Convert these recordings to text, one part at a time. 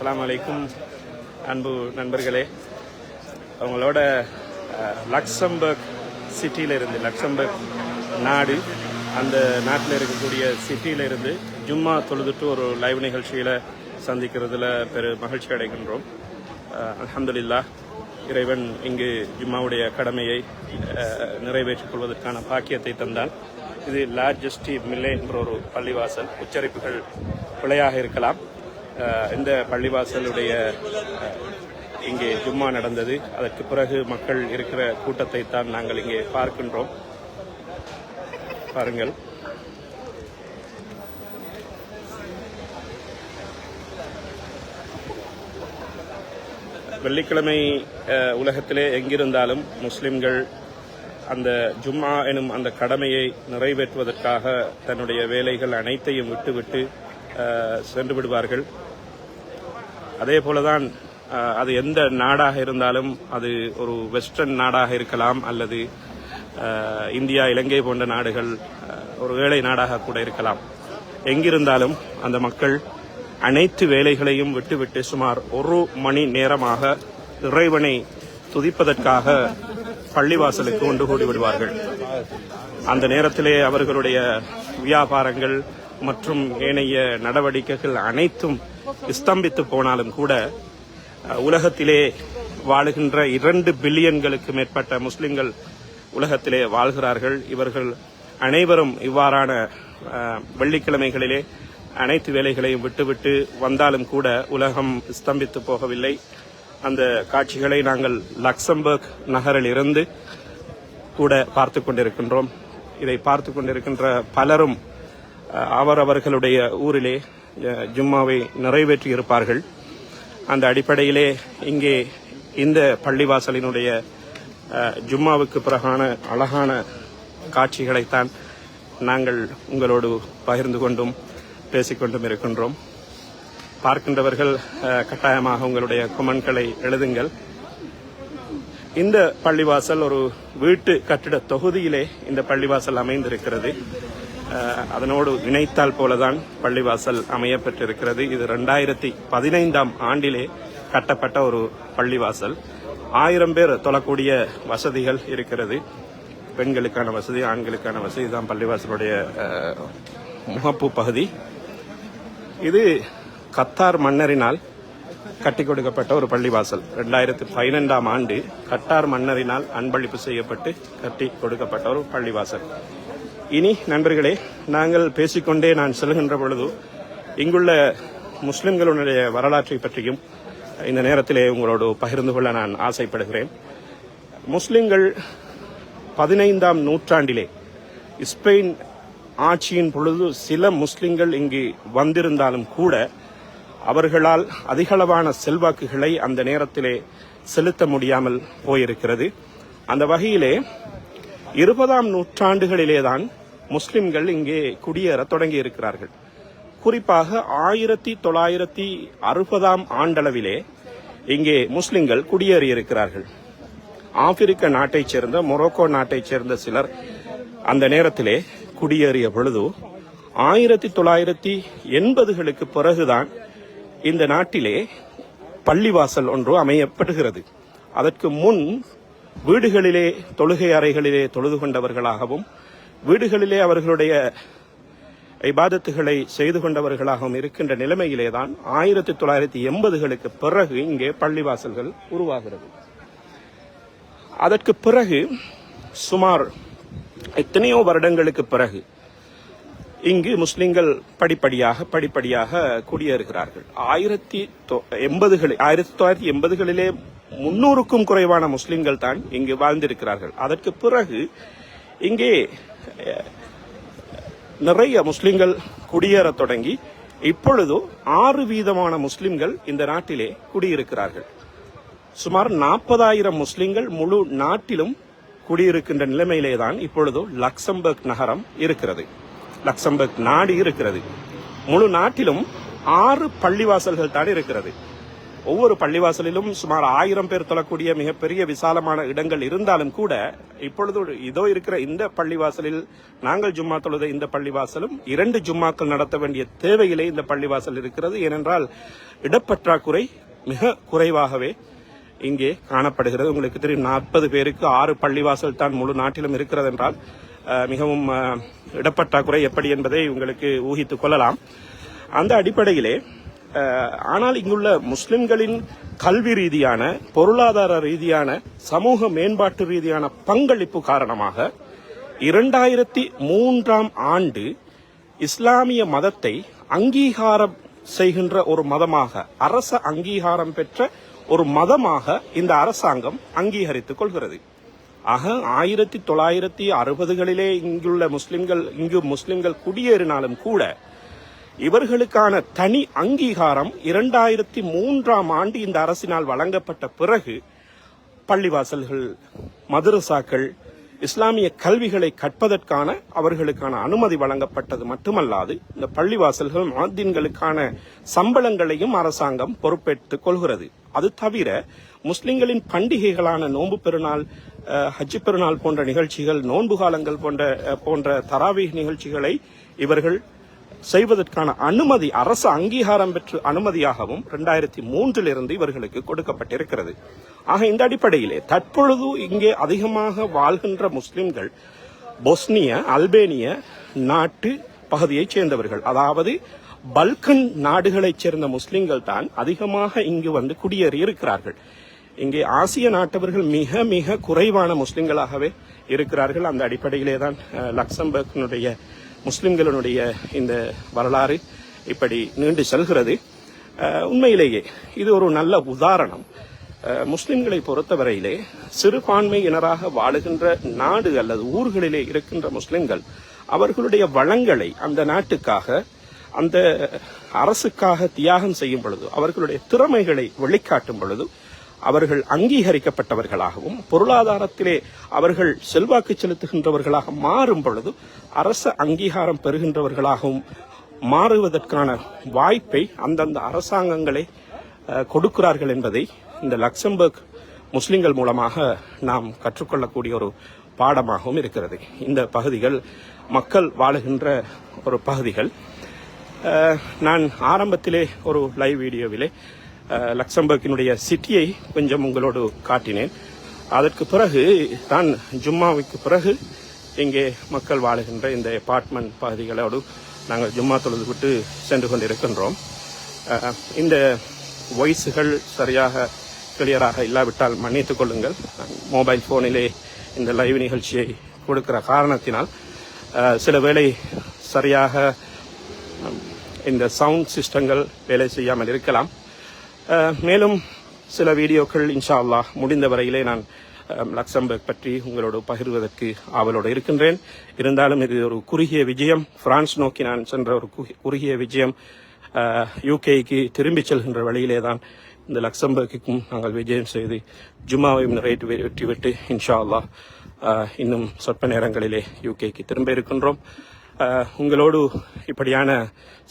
அஸ்லாம் அலைக்கும் அன்பு நண்பர்களே. அவங்களோட லக்சம்பர்க் இருந்து லக்சம்பர்க் நாடு அந்த நாட்டில் இருக்கக்கூடிய சிட்டியில இருந்து ஜும்மா தொழுதுட்டு ஒரு லைவ் நிகழ்ச்சியில் சந்திக்கிறதுல பெரு மகிழ்ச்சி அடைகின்றோம். அலமதுல்லா இறைவன் இங்கு ஜும்மாவுடைய கடமையை நிறைவேற்றிக் கொள்வதற்கான பாக்கியத்தை தந்தான் இது லார்ஜஸ்டி மில்லே என்ற ஒரு பள்ளிவாசல் உச்சரிப்புகள் பிழையாக இருக்கலாம். இந்த பள்ளிவாசலுடைய இங்கே ஜும்மா நடந்தது. அதற்கு பிறகு மக்கள் இருக்கிற கூட்டத்தை தான் நாங்கள் இங்கே பார்க்கின்றோம். பாருங்கள். வெள்ளிக்கிழமை உலகத்திலே எங்கிருந்தாலும் முஸ்லிம்கள் அந்த ஜும்மா எனும் அந்த கடமையை நிறைவேற்றுவதற்காக தன்னுடைய வேலைகள் அனைத்தையும் விட்டுவிட்டு சென்று விடுவார்கள். அதே போலதான் அது எந்த நாடாக இருந்தாலும் அது ஒரு வெஸ்டர்ன் நாடாக இருக்கலாம் அல்லது இந்தியா இலங்கை போன்ற நாடுகள் ஒரு வேலை நாடாக கூட இருக்கலாம். எங்கிருந்தாலும் அந்த மக்கள் அனைத்து வேலைகளையும் விட்டுவிட்டு சுமார் ஒரு மணி நேரமாக இறைவனை துதிப்பதற்காக பள்ளிவாசலுக்கு ஒன்று கூடி விடுவார்கள். அந்த நேரத்திலே அவர்களுடைய வியாபாரங்கள் மற்றும் ஏனைய நடவடிக்கைகள் அனைத்தும் ஸ்தம்பித்து போனாலும் கூட உலகத்திலே வாழுகின்ற இரண்டு பில்லியன்களுக்கு மேற்பட்ட முஸ்லிம்கள் உலகத்திலே வாழ்கிறார்கள். இவர்கள் அனைவரும் இவ்வாறான வெள்ளிக்கிழமைகளிலே அனைத்து வேலைகளையும் விட்டுவிட்டு வந்தாலும் கூட உலகம் ஸ்தம்பித்து போகவில்லை. அந்த காட்சிகளை நாங்கள் லக்சம்பர்க் நகரில் இருந்து கூட பார்த்து கொண்டிருக்கின்றோம். இதை பார்த்து கொண்டிருக்கின்ற பலரும் அவர் அவர்களுடைய ஊரிலே ஜும்மாவை நிறைவேற்றியிருப்பார்கள் அந்த அடிப்படையிலே இங்கே இந்த பள்ளிவாசலினுடைய ஜும்மாவுக்கு பிறகான அழகான காட்சிகளைத்தான் நாங்கள் உங்களோடு பகிர்ந்து கொண்டும் பேசிக்கொண்டும் இருக்கின்றோம். பார்க்கின்றவர்கள் கட்டாயமாக உங்களுடைய கொமெண்ட்களை எழுதுங்கள். இந்த பள்ளிவாசல் ஒரு வீட்டு கட்டிட தொகுதியிலே இந்த பள்ளிவாசல் அமைந்திருக்கிறது. அதனோடு இணைத்தால் போலதான் பள்ளிவாசல் அமையப்பட்டிருக்கிறது இது ரெண்டாயிரத்தி பதினைந்தாம் ஆண்டிலே கட்டப்பட்ட ஒரு பள்ளிவாசல். ஆயிரம் பேர் தொழக்கூடிய வசதிகள் இருக்கிறது. பெண்களுக்கான வசதி ஆண்களுக்கான வசதி தான் பள்ளிவாசலுடைய முகப்பு பகுதி. இது கத்தார் மன்னரினால் கட்டி கொடுக்கப்பட்ட ஒரு பள்ளிவாசல். ரெண்டாயிரத்தி பதினெண்டாம் ஆண்டு கட்டார் மன்னரினால் அன்பளிப்பு செய்யப்பட்டு கட்டி கொடுக்கப்பட்ட ஒரு பள்ளிவாசல். இனி நண்பர்களே நாங்கள் பேசிக்கொண்டே நான் செல்கின்ற பொழுது இங்குள்ள முஸ்லிம்களுடைய வரலாற்றை பற்றியும் இந்த நேரத்திலே உங்களோடு பகிர்ந்து கொள்ள நான் ஆசைப்படுகிறேன். முஸ்லிம்கள் பதினைந்தாம் நூற்றாண்டிலே ஸ்பெயின் ஆட்சியின் பொழுது சில முஸ்லிம்கள் இங்கு வந்திருந்தாலும் கூட அவர்களால் அதிகளவான செல்வாக்குகளை அந்த நேரத்திலே செலுத்த முடியாமல் போயிருக்கிறது. அந்த வகையிலே இருபதாம் நூற்றாண்டுகளிலேதான் முஸ்லிம்கள் இங்கே குடியேற தொடங்கி இருக்கிறார்கள் குறிப்பாக ஆயிரத்தி தொள்ளாயிரத்தி அறுபதாம் ஆண்டளவிலே இங்கே முஸ்லிம்கள் குடியேறியிருக்கிறார்கள். ஆப்பிரிக்க நாட்டைச் சேர்ந்த மொரோக்கோ நாட்டைச் சேர்ந்த சிலர் அந்த நேரத்திலே குடியேறிய பொழுது ஆயிரத்தி தொள்ளாயிரத்தி எண்பதுகளுக்கு பிறகுதான் இந்த நாட்டிலே பள்ளிவாசல் ஒன்று அமையப்படுகிறது. அதற்கு முன் வீடுகளிலே தொழுகை அறைகளிலே தொழுது கொண்டவர்களாகவும் வீடுகளிலே அவர்களுடைய இபாதத்துகளை செய்து கொண்டவர்களாகவும் இருக்கின்ற நிலைமையிலேதான் ஆயிரத்தி தொள்ளாயிரத்தி எண்பதுகளுக்கு பிறகு இங்கே பள்ளிவாசல்கள் உருவாகிறது. அதற்கு பிறகு சுமார் எத்தனையோ வருடங்களுக்கு பிறகு இங்கு முஸ்லிம்கள் படிப்படியாக படிப்படியாக குடியேறுகிறார்கள். ஆயிரத்தி எண்பதுகளில் ஆயிரத்தி தொள்ளாயிரத்தி எண்பதுகளிலே முன்னூறுக்கும் குறைவான முஸ்லிம்கள் தான் இங்கு வாழ்ந்திருக்கிறார்கள். அதற்கு பிறகு இங்கே நிறைய முஸ்லிம்கள் குடியேறத் தொடங்கி இப்பொழுது ஆறு வீதமான முஸ்லிம்கள் இந்த நாட்டிலே குடியிருக்கிறார்கள். சுமார் நாற்பதாயிரம் முஸ்லிம்கள் முழு நாட்டிலும் குடியிருக்கின்ற நிலைமையிலே தான் இப்பொழுது லக்சம்பர்க் நகரம் இருக்கிறது. லக்சம்பர்க் நாடு இருக்கிறது. முழு நாட்டிலும் ஆறு பள்ளிவாசல்கள் தான் இருக்கிறது. ஒவ்வொரு பள்ளிவாசலிலும் சுமார் ஆயிரம் பேர் தொழக்கூடிய மிகப்பெரிய விசாலமான இடங்கள் இருந்தாலும் கூட இப்பொழுது இதோ இருக்கிற இந்த பள்ளிவாசலில் நாங்கள் ஜும்மா தொழுத இந்த பள்ளிவாசலும் இரண்டு ஜும்மாக்கள் நடத்த வேண்டிய தேவையிலே இந்த பள்ளிவாசல் இருக்கிறது. ஏனென்றால் இடப்பற்றாக்குறை மிக குறைவாகவே இங்கே காணப்படுகிறது. உங்களுக்கு தெரியும் நாற்பது பேருக்கு ஆறு பள்ளிவாசல் தான் முழு நாட்டிலும் இருக்கிறது என்றால் மிகவும் இடப்பற்றாக்குறை எப்படி என்பதை உங்களுக்கு ஊகித்துக் கொள்ளலாம். அந்த அடிப்படையிலே ஆனால் இங்குள்ள முஸ்லிம்களின் கல்வி ரீதியான பொருளாதார ரீதியான சமூக மேம்பாட்டு ரீதியான பங்களிப்பு காரணமாக இரண்டாயிரத்தி மூன்றாம் ஆண்டு இஸ்லாமிய மதத்தை அங்கீகாரம் செய்கின்ற ஒரு மதமாக அரச அங்கீகாரம் பெற்ற ஒரு மதமாக இந்த அரசாங்கம் அங்கீகரித்துக் கொள்கிறது. ஆக ஆயிரத்தி தொள்ளாயிரத்தி அறுபதுகளிலே இங்குள்ள முஸ்லிம்கள் இங்கு முஸ்லிம்கள் குடியேறினாலும் கூட இவர்களுக்கான தனி அங்கீகாரம் இரண்டாயிரத்தி மூன்றாம் ஆண்டு இந்த அரசினால் வழங்கப்பட்ட பிறகு பள்ளிவாசல்கள் மதரசாக்கள் இஸ்லாமிய கல்விகளை கற்பதற்கான அவர்களுக்கான அனுமதி வழங்கப்பட்டது மட்டுமல்லாது இந்த பள்ளிவாசல்கள் மாதின்களுக்கான சம்பளங்களையும் அரசாங்கம் பொறுப்பேற்றுக் கொள்கிறது. அது தவிர முஸ்லிம்களின் பண்டிகைகளான நோன்பு பெருநாள் ஹஜ்ஜி பெருநாள் போன்ற நிகழ்ச்சிகள் நோன்பு காலங்கள் போன்ற போன்ற தராவீஹ் நிகழ்ச்சிகளை இவர்கள் செய்வதற்கான அனுமதி அரசு அங்கீகாரம் பெற்று அனுமதியாகவும் இரண்டாயிரத்தி மூன்றிலிருந்து இவர்களுக்கு கொடுக்கப்பட்டிருக்கிறது. ஆக இந்த அடிப்படையிலே தற்பொழுது இங்கே அதிகமாக வாழ்கின்ற முஸ்லிம்கள் பொஸ்னிய அல்பேனிய நாட்டு பகுதியைச் சேர்ந்தவர்கள். அதாவது பல்கன் நாடுகளைச் சேர்ந்த முஸ்லிம்கள் தான் அதிகமாக இங்கு வந்து குடியேறி இருக்கிறார்கள் இங்கே ஆசிய நாட்டவர்கள் மிக மிக குறைவான முஸ்லிம்களாகவே இருக்கிறார்கள். அந்த அடிப்படையிலே தான் லக்சம்பர்கினுடைய முஸ்லிம்களுடைய இந்த வரலாறு இப்படி நீண்டு செல்கிறது. உண்மையிலேயே இது ஒரு நல்ல உதாரணம். முஸ்லிம்களை பொறுத்தவரையிலே சிறுபான்மையினராக வாழுகின்ற நாடு அல்லது ஊர்களிலே இருக்கின்ற முஸ்லிம்கள் அவர்களுடைய வளங்களை அந்த நாட்டுக்காக அந்த அரசுக்காக தியாகம் செய்யும் பொழுது அவர்களுடைய திறமைகளை வெளிக்காட்டும் பொழுது அவர்கள் அங்கீகரிக்கப்பட்டவர்களாகவும் பொருளாதாரத்திலே அவர்கள் செல்வாக்கு செலுத்துகின்றவர்களாக மாறும் பொழுது அரச அங்கீகாரம் பெறுகின்றவர்களாகவும் மாறுவதற்கான வாய்ப்பை அந்தந்த அரசாங்கங்களே கொடுக்கிறார்கள் என்பதை இந்த லக்சம்பர்க் முஸ்லிம்கள் மூலமாக நாம் கற்றுக்கொள்ளக்கூடிய ஒரு பாடமாகவும் இருக்கிறது. இந்த பகுதிகள் மக்கள் வாழுகின்ற ஒரு பகுதிகள். நான் ஆரம்பத்திலே ஒரு லைவ் வீடியோவிலே லக்சம்பர்கினுடைய சிட்டியை கொஞ்சம் உங்களோடு காட்டினேன். அதற்கு பிறகு தான் ஜும்மாவுக்கு பிறகு இங்கே மக்கள் வாழுகின்ற இந்த அபார்ட்மெண்ட் பகுதிகளோடு நாங்கள் ஜும்மா தொழுது விட்டு சென்று கொண்டிருக்கின்றோம். இந்த வாய்ஸுகள் சரியாக கிளியராக இல்லாவிட்டால் மன்னித்துக் கொள்ளுங்கள். மொபைல் ஃபோனிலே இந்த லைவ் நிகழ்ச்சியை கொடுக்கிற காரணத்தினால் சில வேளை சரியாக இந்த சவுண்ட் சிஸ்டங்கள் வேலை செய்யாமல் இருக்கலாம். மேலும் சில வீடியோக்கள் இன்ஷா அல்லாஹ் முடிந்த வரையிலே நான் லக்சம்பர்க் பற்றி உங்களோடு பகிர்வதற்கு ஆவலோடு இருக்கின்றேன். இருந்தாலும் இது ஒரு குறுகிய விஜயம். பிரான்ஸ் நோக்கி நான் சென்ற ஒரு குறுகிய விஜயம் யூகேக்கு திரும்பிச் செல்கின்ற வழியிலே தான் இந்த லக்சம்பர்க்குக்கும் நாங்கள் விஜயம் செய்து ஜும்மாவையும் நிறைவேற்றி வெற்றிவிட்டு இன்ஷா அல்லாஹ் இன்னும் சொற்ப நேரங்களிலே யூகேக்கு திரும்ப இருக்கின்றோம். உங்களோடு இப்படியான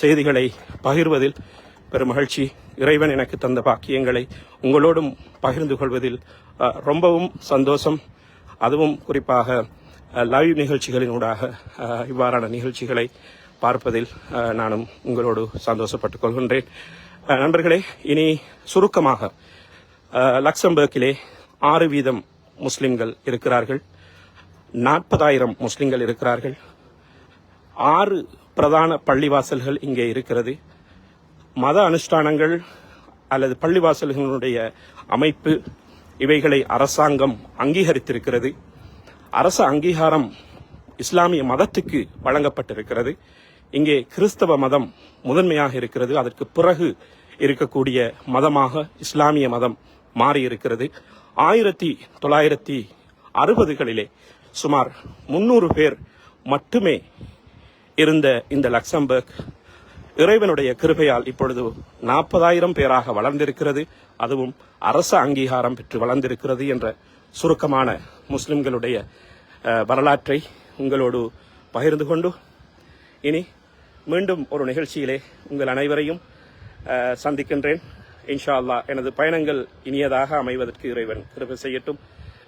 செய்திகளை பகிர்வதில் பெரும் மகிழ்ச்சி இறைவன் எனக்கு தந்த பாக்கியங்களை உங்களோடும் பகிர்ந்து கொள்வதில் ரொம்பவும் சந்தோஷம். அதுவும் குறிப்பாக லைவ் நிகழ்ச்சிகளினூடாக இவ்வாறான நிகழ்ச்சிகளை பார்ப்பதில் நானும் உங்களோடு சந்தோஷப்பட்டுக் கொள்கின்றேன். நண்பர்களே இனி சுருக்கமாக லக்சம்பர்கிலே ஆறு வீதம் முஸ்லிம்கள் இருக்கிறார்கள். நாற்பதாயிரம் முஸ்லிம்கள் இருக்கிறார்கள். ஆறு பிரதான பள்ளிவாசல்கள் இங்கே இருக்கிறது. மத அனுஷ்டானங்கள் அல்லது பள்ளிவாசல்களுடைய அமைப்பு இவைகளை அரசாங்கம் அங்கீகரித்திருக்கிறது. அரச அங்கீகாரம் இஸ்லாமிய மதத்துக்கு வழங்கப்பட்டிருக்கிறது. இங்கே கிறிஸ்தவ மதம் முதன்மையாக இருக்கிறது. அதற்கு பிறகு இருக்கக்கூடிய மதமாக இஸ்லாமிய மதம் மாறி இருக்கிறது ஆயிரத்தி தொள்ளாயிரத்தி அறுபதுகளிலே சுமார் முன்னூறு பேர் மட்டுமே இருந்த இந்த லக்சம்பர்க் இறைவனுடைய கிருபையால் இப்பொழுது நாற்பதாயிரம் பேராக வளர்ந்திருக்கிறது. அதுவும் அரச அங்கீகாரம் பெற்று வளர்ந்திருக்கிறது என்ற சுருக்கமான முஸ்லிம்களுடைய வரலாற்றை உங்களோடு பகிர்ந்து கொண்டு இனி மீண்டும் ஒரு நிகழ்ச்சியிலே உங்கள் அனைவரையும் சந்திக்கின்றேன். இன்ஷா அல்லாஹ் எனது பயணங்கள் இனியதாக அமைவதற்கு இறைவன் கிருபை செய்யட்டும்.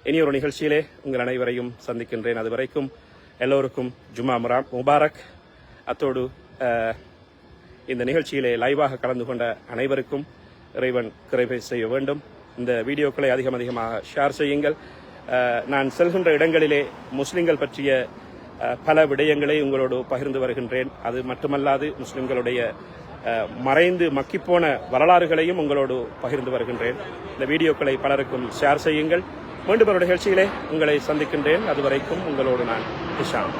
இனி ஒரு நிகழ்ச்சியிலே உங்கள் அனைவரையும் சந்திக்கின்றேன். அது வரைக்கும் எல்லோருக்கும் ஜுமா முரா முபாரக். அத்தோடு இந்த நிகழ்ச்சியிலே லைவாக கலந்து கொண்ட அனைவருக்கும் இறைவன் கிருபை செய்ய வேண்டும். இந்த வீடியோக்களை அதிகம் அதிகமாக ஷேர் செய்யுங்கள். நான் செல்கின்ற இடங்களிலே முஸ்லிம்கள் பற்றிய பல விடயங்களை உங்களோடு பகிர்ந்து வருகின்றேன். அது மட்டுமல்லாது முஸ்லிம்களுடைய மறைந்து மக்கிப்போன வரலாறுகளையும் உங்களோடு பகிர்ந்து வருகின்றேன். இந்த வீடியோக்களை பலருக்கும் ஷேர் செய்யுங்கள். மீண்டும் ஒரு நிகழ்ச்சியிலே உங்களை சந்திக்கின்றேன். அதுவரைக்கும் உங்களோடு நான் இஷாம்